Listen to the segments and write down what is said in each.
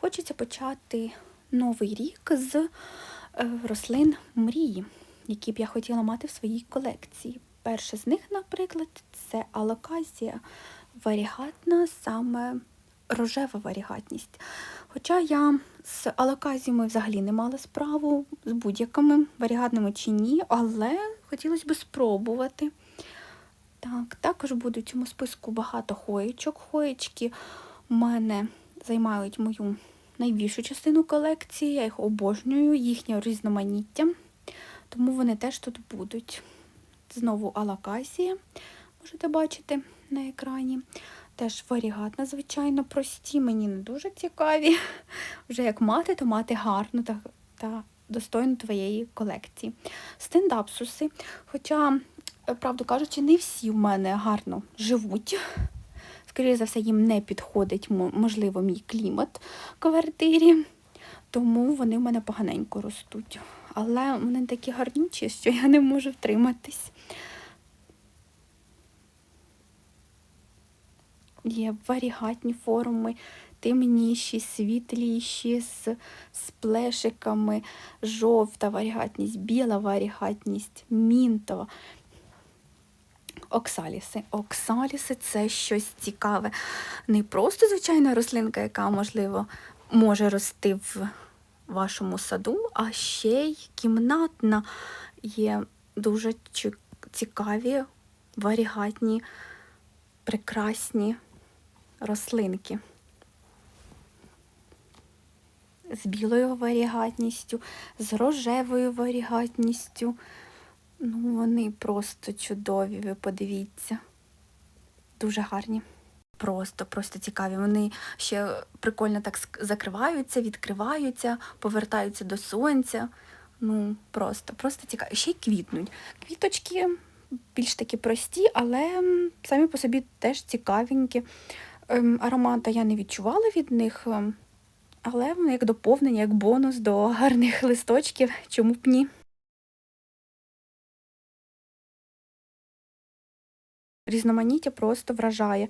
Хочеться почати новий рік з е, рослин мрії, які б я хотіла мати в своїй колекції. Перше з них, наприклад, це алоказія варігатна, саме рожева варігатність. Хоча я з алоказіями взагалі не мала справу з будь-якими варігатними чи ні, але хотілося б спробувати. Так, також буде в цьому списку багато хоєчок. Хоєчки у мене займають мою найбільшу частину колекції, я їх обожнюю, їхнє різноманіття, тому вони теж тут будуть. Знову алаказія, можете бачити на екрані. Теж варігатна, звичайно, прості, мені не дуже цікаві. Вже як мати, то мати гарну та, та достойну твоєї колекції. Стендапсуси. Хоча, е, правду кажучи, не всі в мене гарно живуть. Скоріше за все, їм не підходить, можливо, мій клімат в квартирі, тому вони в мене поганенько ростуть. Але вони такі гарнючі, що я не можу втриматись. Є варігатні форми, темніші, світліші, з, плешиками, жовта варігатність, біла варігатність, мінтова. Оксаліси. Оксаліси це щось цікаве. Не просто звичайна рослинка, яка, можливо, може рости в вашому саду, а ще й кімнатна. Є дуже цікаві, варігатні, прекрасні рослинки. З білою варігатністю, з рожевою варігатністю. Ну, вони просто чудові, ви подивіться. Дуже гарні. Просто, просто цікаві. Вони ще прикольно так закриваються, відкриваються, повертаються до сонця. Ну, просто, просто цікаві. Ще й квітнуть. Квіточки більш такі прості, але самі по собі теж цікавенькі. Ем, Аромата я не відчувала від них, ем, але як доповнення, як бонус до гарних листочків, чому б ні. Різноманіття просто вражає.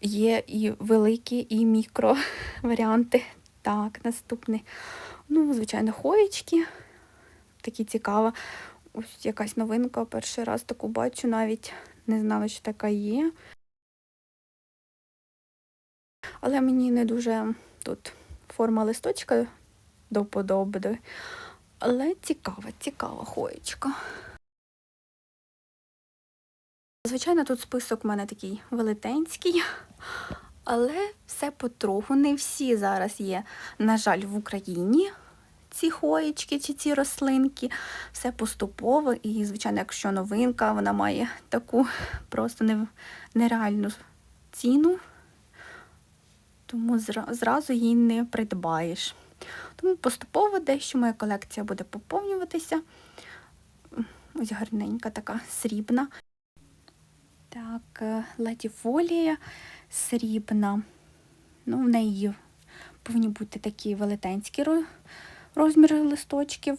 Є і великі, і мікро варіанти. Так, наступний. Ну, звичайно, хоєчки. Такі цікава. Ось якась новинка. Перший раз таку бачу, навіть не знала, що така є. Але мені не дуже тут форма листочка до подоби. Але цікава, цікава хоєчка. Звичайно, тут список у мене такий велетенський, але все потроху. Не всі зараз є, на жаль, в Україні ці хоєчки чи ці рослинки. Все поступово. І, звичайно, якщо новинка, вона має таку просто нереальну ціну, тому зразу її не придбаєш. Тому поступово дещо моя колекція буде поповнюватися. Ось гарненька така срібна. Так, е, латіфолія срібна. Ну, в неї повинні бути такі велетенські розміри листочків,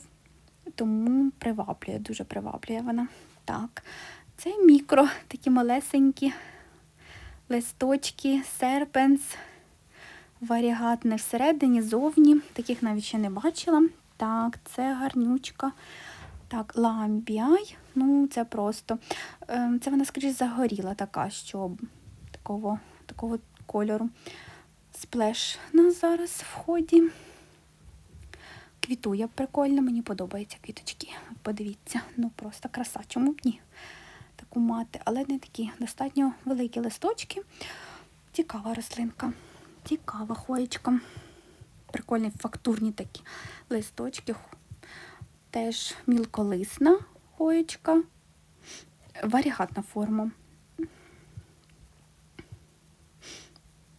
тому приваблює, дуже приваблює вона. Так, це мікро, такі малесенькі листочки, серпенс, варігатне всередині, зовні. Таких навіть ще не бачила. Так, це гарнючка. Так, ламбіай. Ну, це просто. Ем, Це вона, скоріш, загоріла така, що такого, такого кольору. Сплеш на зараз в ході. Квітує прикольно, мені подобаються квіточки. Подивіться, ну просто краса. Чому б ні? Таку мати, але не такі достатньо великі листочки. Цікава рослинка. Цікава хоєчка. Прикольні фактурні такі листочки. Теж мілколисна хоєчка, варігатна форма.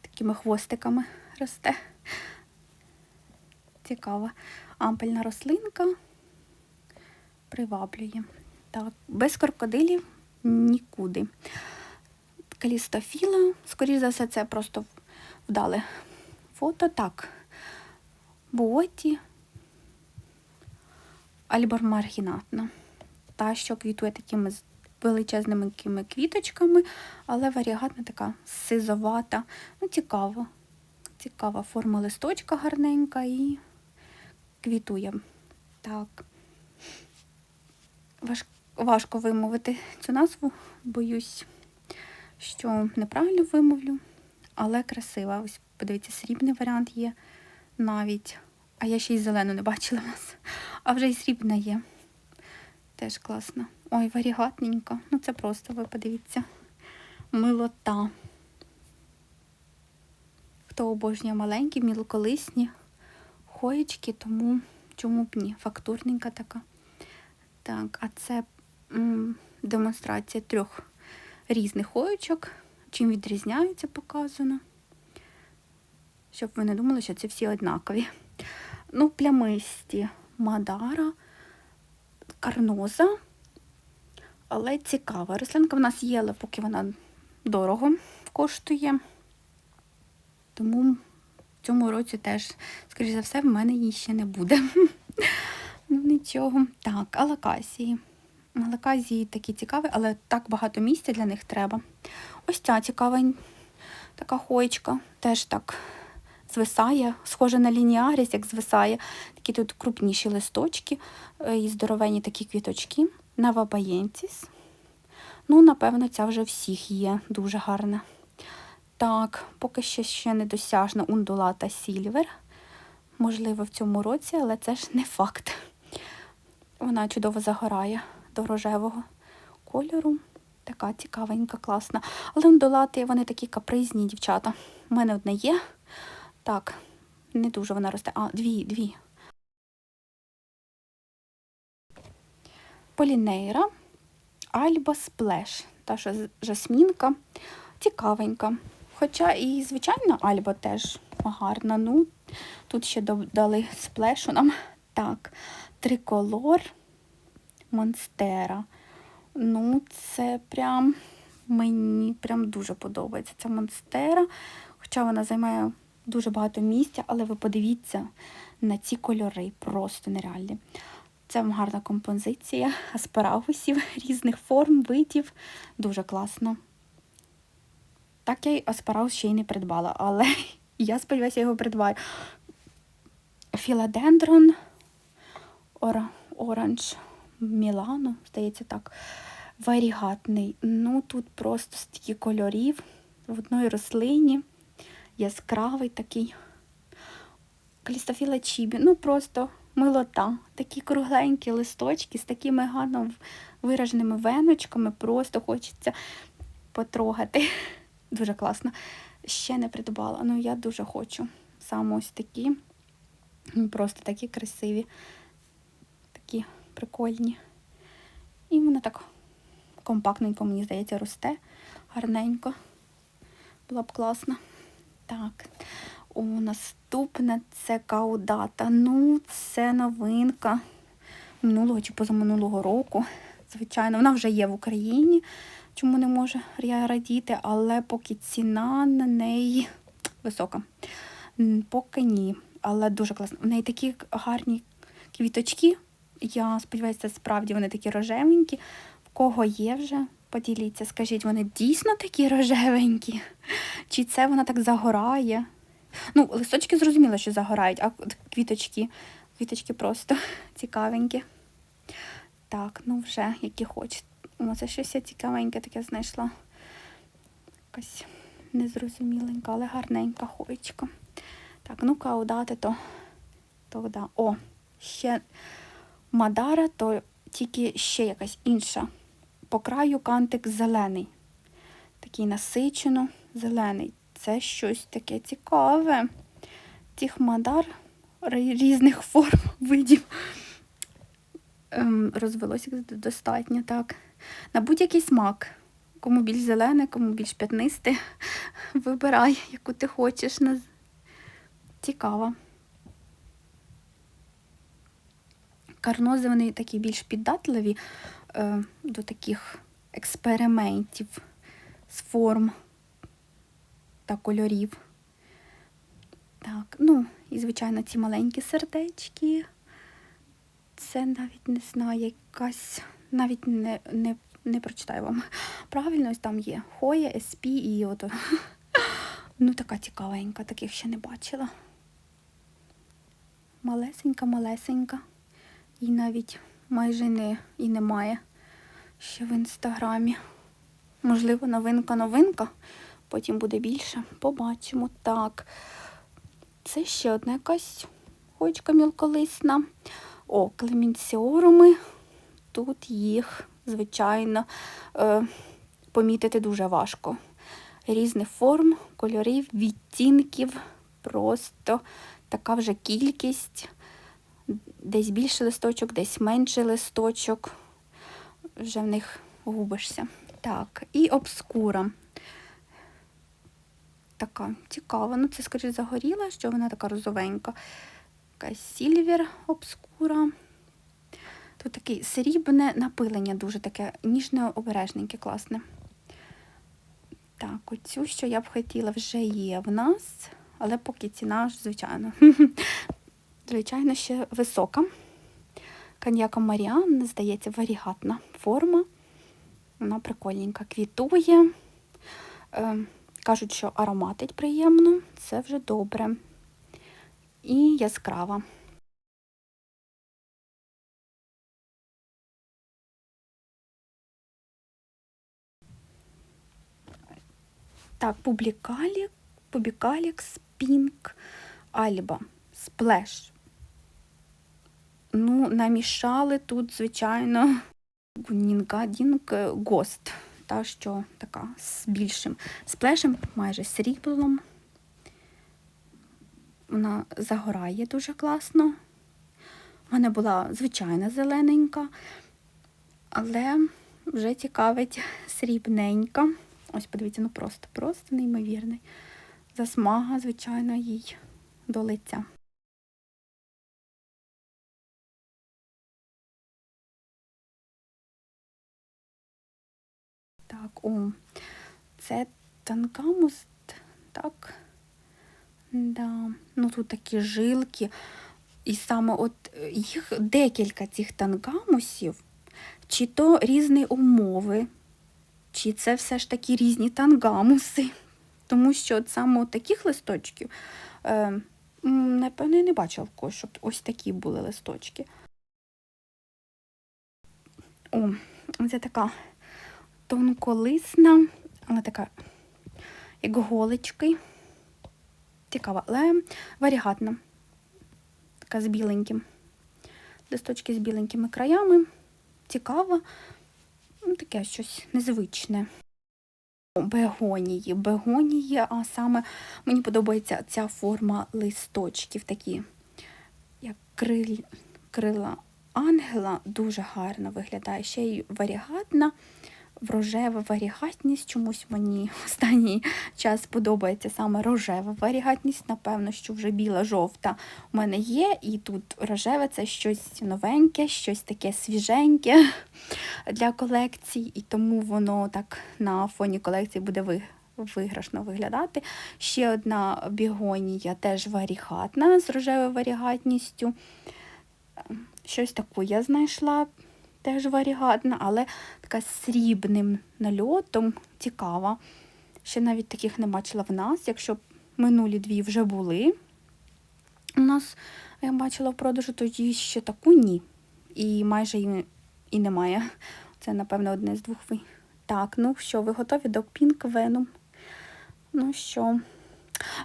Такими хвостиками росте. Цікава ампельна рослинка. Приваблює. Так, без крокодилів нікуди. Калістофіла, скоріш за все, це просто вдале фото. Так, Буоті, альбор маргінатна. Та, що квітує такими величезними квіточками, але варігатна така сизовата. Ну, цікаво. Цікава форма листочка гарненька і квітує. Так. Важ... Важко вимовити цю назву, боюсь, що неправильно вимовлю, але красива. Ось, подивіться, срібний варіант є навіть. А я ще й зелену не бачила в нас. А вже й срібна є. Теж класно. Ой, варігатненько. Ну це просто, ви подивіться. Милота. Хто обожнює маленькі, мілколисні хоєчки, тому чому б ні? Фактурненька така. Так, а це м, демонстрація трьох різних хоєчок. Чим відрізняються, показано. Щоб ви не думали, що це всі однакові. Ну, плямисті Мадара, карноза. Але цікава. Рослинка в нас є, але поки вона дорого коштує. Тому в цьому році теж, скоріш за все, в мене її ще не буде. Ну, нічого. Так, алакасії. Алаказії такі цікаві, але так багато місця для них треба. Ось ця цікава така хойчка, теж так звисає, схоже на лініаріс, як звисає. Такі тут крупніші листочки е, і здоровенні такі квіточки. Навабаєнціс. Ну, напевно, ця вже всіх є дуже гарна. Так, поки що ще недосяжна ундулата Сільвер. Можливо, в цьому році, але це ж не факт. Вона чудово загорає до рожевого кольору. Така цікавенька, класна. Але ундулати, вони такі капризні дівчата. У мене одна є. Так, не дуже вона росте. А, дві, дві. Полінейра, Альба Сплеш. Та що жасмінка. Цікавенька. Хоча і звичайна Альба теж гарна. Ну, тут ще додали сплешу нам. Так, триколор Монстера. Ну, це прям мені прям дуже подобається ця монстера. Хоча вона займає дуже багато місця, але ви подивіться на ці кольори, просто нереальні. Це гарна композиція аспарагусів різних форм, видів. Дуже класно. Так я й аспарагус ще й не придбала, але я сподіваюся, я його придбаю. Філадендрон, оранж Мілано, здається, так, варігатний. Ну, тут просто стільки кольорів в одній рослині, яскравий такий. Калістофіла чібі, ну просто милота. Такі кругленькі листочки з такими гарно вираженими веночками, просто хочеться потрогати. Дуже класно. Ще не придбала, ну я дуже хочу. Саме ось такі, просто такі красиві, такі прикольні. І вона так компактненько, мені здається, росте гарненько. Була б класна. Так, у наступне це каудата. Ну, це новинка минулого чи позаминулого року. Звичайно, вона вже є в Україні, чому не може радіти, але поки ціна на неї висока. Поки ні. Але дуже класно. В неї такі гарні квіточки. Я сподіваюся, справді вони такі рожевенькі. В кого є вже, поділіться, скажіть, вони дійсно такі рожевенькі? Чи це вона так загорає? Ну, листочки зрозуміло, що загорають, а квіточки, квіточки просто цікавенькі. Так, ну вже, які хочуть. О, це щось я цікавеньке таке знайшла. Якась незрозуміленька, але гарненька хоєчка. Так, ну-ка, удати то, то да. О, ще Мадара, то тільки ще якась інша. По краю кантик зелений. Такий насичено зелений. Це щось таке цікаве. Тих мадар різних форм видів. Ем, розвелося достатньо, так. На будь-який смак. Кому більш зелене, кому більш п'ятнисте. Вибирай, яку ти хочеш. Цікаво. Карнози вони такі більш піддатливі до таких експериментів з форм та кольорів. Так, ну, і, звичайно, ці маленькі сердечки. Це навіть не знаю, якась, навіть не не, не прочитаю вам. Правильно, ось там є Хоя, СП і ото Ну, така цікавенька, таких ще не бачила. Малесенька, малесенька. І навіть майже не і немає ще в інстаграмі. Можливо, новинка-новинка. Потім буде більше. Побачимо. Так. Це ще одна якась хоечка мілколисна. О, клемінціоруми. Тут їх, звичайно, е, помітити дуже важко. Різних форм, кольорів, відтінків. Просто така вже кількість. Десь більше листочок, десь менше листочок. Вже в них губишся. Так, і обскура. Така цікава. Ну, це, скоріше, загоріла, що вона така розовенька. Якась сільвер обскура. Тут таке срібне напилення, дуже таке ніжне, обережненьке, класне. Так, оцю, що я б хотіла, вже є в нас, але поки ціна, звичайно, звичайно, ще висока. Коньяка Маріан, здається, варігатна форма. Вона прикольненька, квітує. Е, кажуть, що ароматить приємно, це вже добре. І яскрава. Так, публікалі, публікалікс, пінк, альба, сплеш. Ну, намішали тут, звичайно, Нінгадінг Гост. Та, що така з більшим сплешем, майже сріблом. Вона загорає дуже класно. Мене була звичайна зелененька, але вже цікавить срібненька. Ось, подивіться, ну просто, просто неймовірний. Засмага, звичайно, їй до лиця. Так, о, це танкамус, так. Да. Ну тут такі жилки. І саме от е, їх декілька цих танкамусів, чи то різні умови, чи це все ж таки різні тангамуси. Тому що от саме от таких листочків, е, напевно, я не бачила в когось, щоб ось такі були листочки. О, це така тонколисна, вона така, як голочки. Цікава, але варігатна. Така з біленьким. Листочки з біленькими краями. Цікава. Ну, таке щось незвичне. Бегонії. Бегонії, а саме мені подобається ця форма листочків, такі, як крил, крила ангела, дуже гарно виглядає. Ще й варігатна рожева варігатність. Чомусь мені останній час подобається саме рожева варігатність. Напевно, що вже біла, жовта у мене є, і тут рожеве це щось новеньке, щось таке свіженьке для колекцій, і тому воно так на фоні колекції буде виграшно виглядати. Ще одна бігонія, теж варігатна з рожевою варігатністю. Щось таку я знайшла теж варігатна, але така срібним нальотом, цікава. Ще навіть таких не бачила в нас. Якщо минулі дві вже були, у нас, я бачила в продажу, тоді ще таку ні. І майже і, і немає. Це, напевно, одне з двох. Так, ну що, ви готові до Pink Venom? Ну що,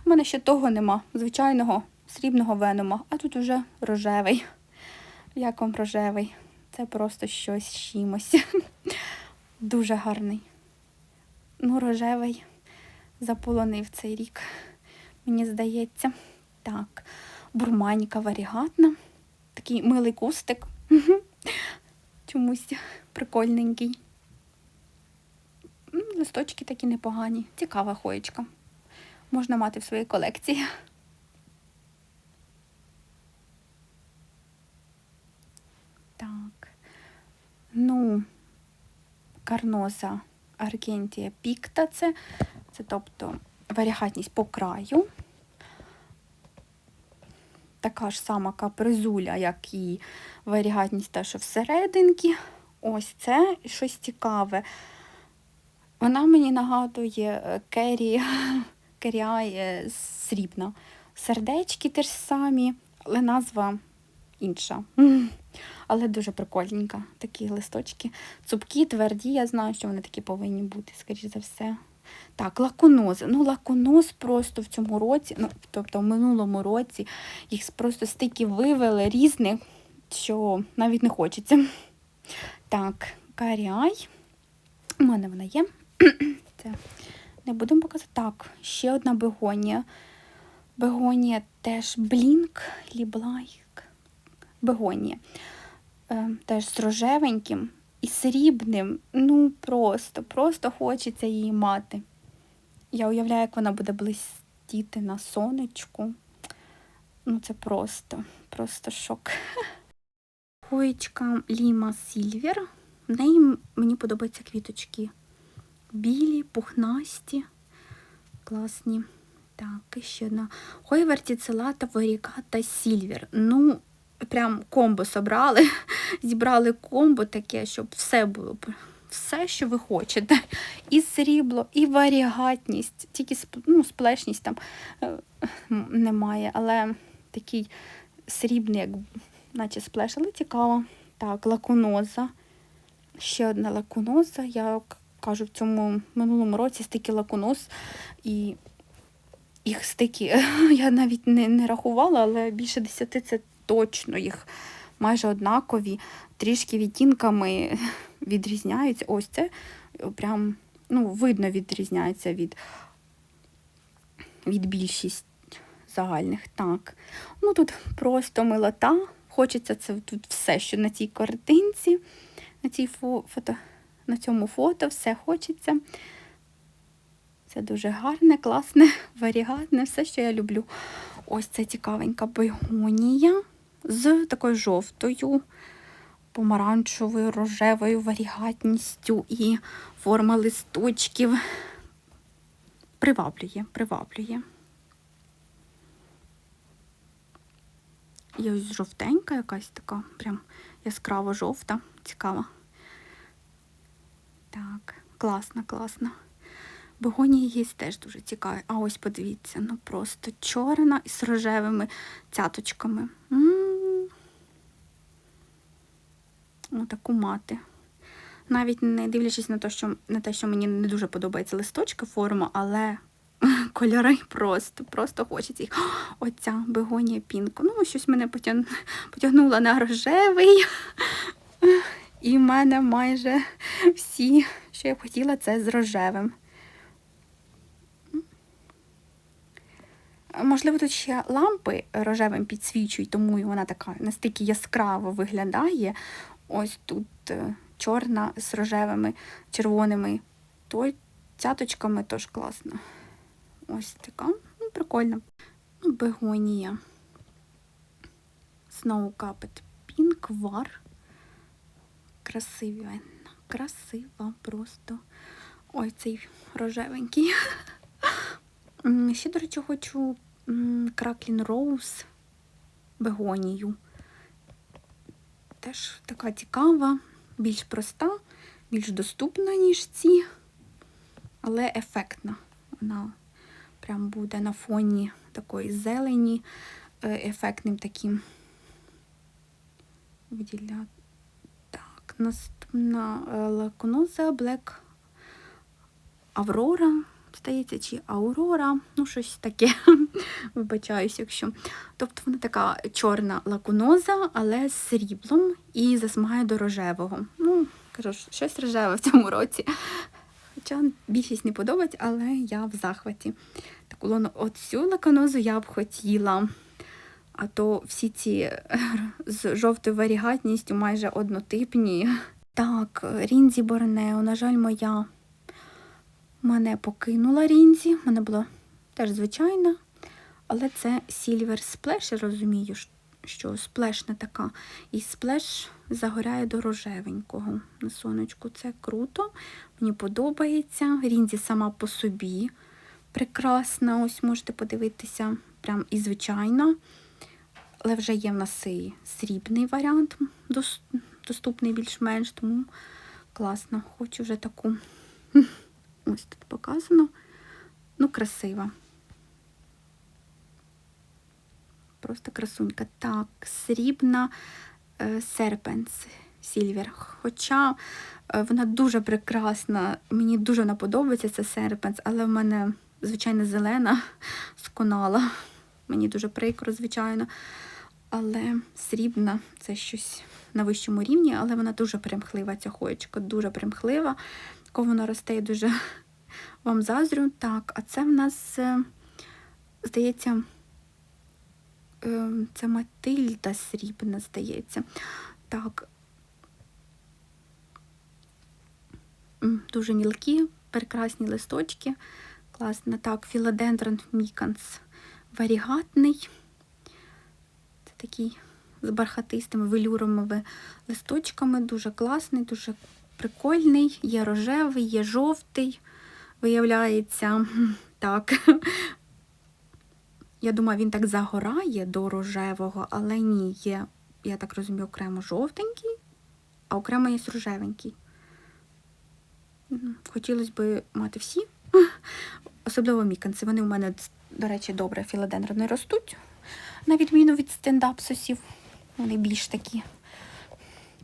У мене ще того нема, звичайного срібного венома, а тут уже рожевий. Як вам рожевий? Це просто щось з чимось. Дуже гарний. Ну, рожевий заполонив цей рік, мені здається. Так, бурманька варігатна. Такий милий кустик. Чомусь прикольненький. Листочки такі непогані. Цікава хоєчка. Можна мати в своїй колекції. Ну, карноза Аргентія пікта це, це тобто варігатність по краю. Така ж сама капризуля, як і варігатність та, що всерединки. Ось це щось цікаве. Вона мені нагадує Керрі Керіай е, срібна. Сердечки теж самі, але назва інша. Але дуже прикольненька. Такі листочки. Цупкі, тверді, я знаю, що вони такі повинні бути, скоріш за все. Так, лаконози. Ну, лаконоз просто в цьому році, ну, тобто в минулому році, їх просто стільки вивели різних, що навіть не хочеться. Так, каріай. У мене вона є. Це не будемо показувати. Так, ще одна бегонія. Бегонія теж блінк, ліблайк. Бегонія. Е, теж з рожевеньким і срібним. Ну, просто, просто хочеться її мати. Я уявляю, як вона буде блистіти на сонечку. Ну, це просто, просто шок. Хоєчка Ліма Сільвер. В неї мені подобаються квіточки. Білі, пухнасті, класні. Так, і ще одна. Хоя вертіцелата варіката Сільвер. Ну, прям комбо собрали. Зібрали комбо таке, щоб все було. Все, що ви хочете. І срібло, і варігатність. Тільки ну, сплешність там е, немає, але такий срібний, як наче сплеш, але цікаво. Так, лакуноза. Ще одна лакуноза. Я кажу, в цьому минулому році стільки лакуноз і їх стільки, я навіть не, не рахувала, але більше десяти це точно їх майже однакові, трішки відтінками відрізняються. Ось це прям ну, видно відрізняється від, від більшість загальних. Так. Ну тут просто милота. Хочеться це тут все, що на цій картинці, на цій фо- фото, на цьому фото, все хочеться. Це дуже гарне, класне, варігатне, все, що я люблю. Ось це цікавенька бегонія з такою жовтою, помаранчевою, рожевою варігатністю і форма листочків. Приваблює, приваблює. І ось жовтенька якась така, прям яскраво жовта, цікава. Так, класна, класна. Бегонії є теж дуже цікаві. А ось подивіться, ну просто чорна із рожевими цяточками. М. Ну, таку мати. Навіть не дивлячись на те, що, на те, що мені не дуже подобається листочка форма, але кольори просто, просто хочеться їх. Оця бегонія пінку. Ну, щось мене потяг... потягнуло на рожевий. І в мене майже всі, що я б хотіла, це з рожевим. Можливо, тут ще лампи рожевим підсвічують, тому вона така настільки яскраво виглядає. Ось тут е, чорна з рожевими, червоними, то цяточками теж класно. Ось така, ну, прикольно. Ну, Бегонія. Snow Cupped Pink War. Красива, красива просто. Ой, цей рожевенький. Ще, до речі, хочу Краклін Роуз бегонію. Теж така цікава, більш проста, більш доступна, ніж ці, але ефектна. Вона прям буде на фоні такої зелені, е, ефектним таким виділя. Так, наступна е, лаконоза Black Аврора, здається, чи Аурора, ну щось таке. Вибачаюсь, якщо. Тобто вона така чорна лакуноза, але з сріблом і засмагає до рожевого. Ну, кажу, щось рожеве в цьому році. Хоча більшість не подобається, але я в захваті. Таку лону- оцю лаконозу я б хотіла. А то всі ці з жовтою варігатністю майже однотипні. Так, Рінзі Борнео, на жаль, моя мене покинула Рінзі. Мене була теж звичайна, але це Silver Splash, я розумію, що сплешна така. І сплеш загоряє до рожевенького на сонечку. Це круто, мені подобається. Рінзі сама по собі прекрасна. Ось можете подивитися, прям і звичайна. Але вже є в нас і срібний варіант, доступний більш-менш, тому класно. Хочу вже таку. Ось тут показано. Ну, красива. Просто красунька. Так, срібна е, серпенс Сільвер. Хоча е, вона дуже прекрасна, мені дуже вона подобається ця серпенс, але в мене, звичайно, зелена сконала. Мені дуже прикро, звичайно. Але срібна це щось на вищому рівні, але вона дуже примхлива, ця хоєчка, дуже примхлива. Коли вона росте, я дуже вам заздрю. Так, а це в нас, е, здається, е, це Матильда срібна, здається. Так. Дуже мілкі, прекрасні листочки. Класно. Так, філодендрон міканс варігатний. Це такий з бархатистими велюровими листочками. Дуже класний, дуже прикольний. Є рожевий, є жовтий. Виявляється, так. Я думаю, він так загорає до рожевого, але ні, є, я так розумію, окремо жовтенький, а окремо є рожевенький. Хотілося б мати всі, особливо міканці. Вони у мене, до речі, добре філодендрони ростуть, на відміну від стендапсусів. Вони більш такі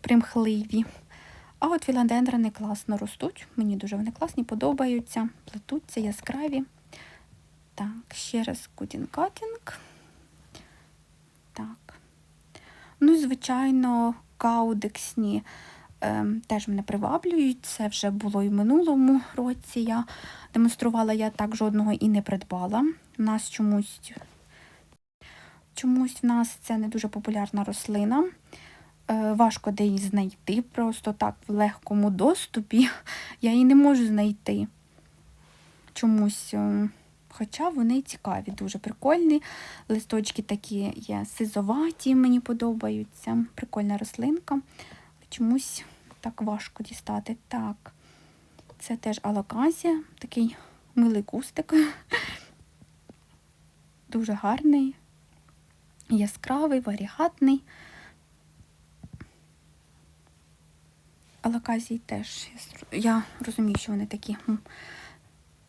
примхливі. А от філодендрони класно ростуть. Мені дуже вони класні, подобаються, плетуться, яскраві. Так, ще раз кутінг-катінг. Так. Ну, звичайно, каудексні ем, теж мене приваблюють. Це вже було і в минулому році. Я демонструвала, я так жодного і не придбала. У нас чомусь, чомусь в нас це не дуже популярна рослина. Е, важко де її знайти, просто так в легкому доступі. Я її не можу знайти. Чомусь. е, Хоча вони цікаві, дуже прикольні. Листочки такі є сизоваті, мені подобаються. Прикольна рослинка. Чомусь так важко дістати. Так, це теж алоказія, такий милий кустик. Дуже гарний, яскравий, варігатний. Алоказії теж. я розумію, що вони такі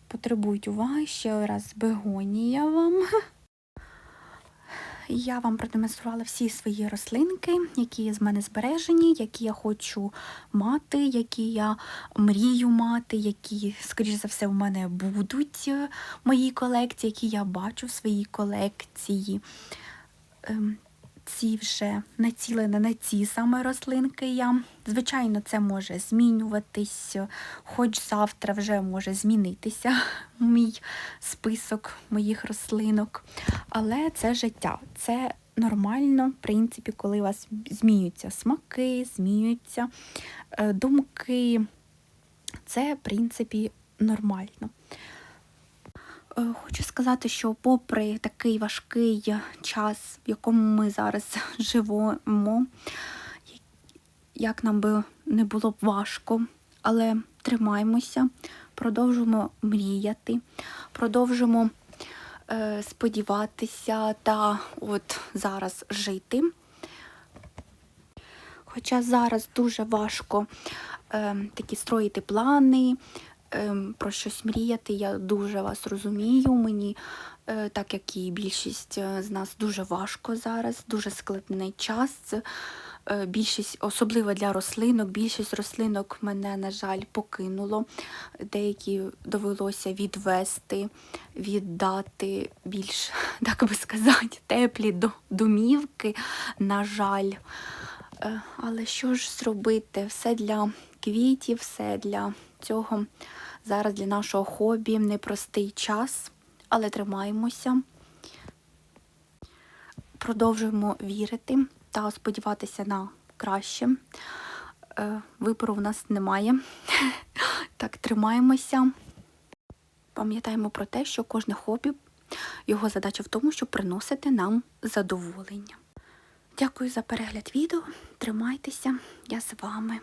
потребують уваги. Ще раз бегонія вам. Я вам продемонструвала всі свої рослинки, які з мене збережені, які я хочу мати, які я мрію мати, які, скоріш за все, у мене будуть е, в моїй колекції, які я бачу в своїй колекції. Ці вже націлені на ці саме рослинки я. Звичайно, це може змінюватись, хоч завтра вже може змінитися мій список моїх рослинок. Але це життя. Це нормально, в принципі, коли у вас змінюються смаки, змінюються е, думки. Це, в принципі, нормально. Е, Хочу сказати, що попри такий важкий час, в якому ми зараз живемо, як нам би не було б важко, але тримаємося, продовжуємо мріяти, продовжуємо е, сподіватися та от зараз жити. Хоча зараз дуже важко е, такі строїти плани, про щось мріяти, я дуже вас розумію. Мені, е, так як і більшість е, з нас, дуже важко зараз, дуже складний час. Е, Більшість, особливо для рослинок, більшість рослинок мене, на жаль, покинуло. Деякі довелося відвести, віддати більш, так би сказати, теплі домівки, на жаль. Але що ж зробити? Все для квітів, все для цього. Зараз для нашого хобі непростий час, але тримаємося. Продовжуємо вірити та сподіватися на краще. Е, Вибору в нас немає. Так, тримаємося. Пам'ятаємо про те, що кожне хобі, його задача в тому, щоб приносити нам задоволення. Дякую за перегляд відео. Тримайтеся, я з вами.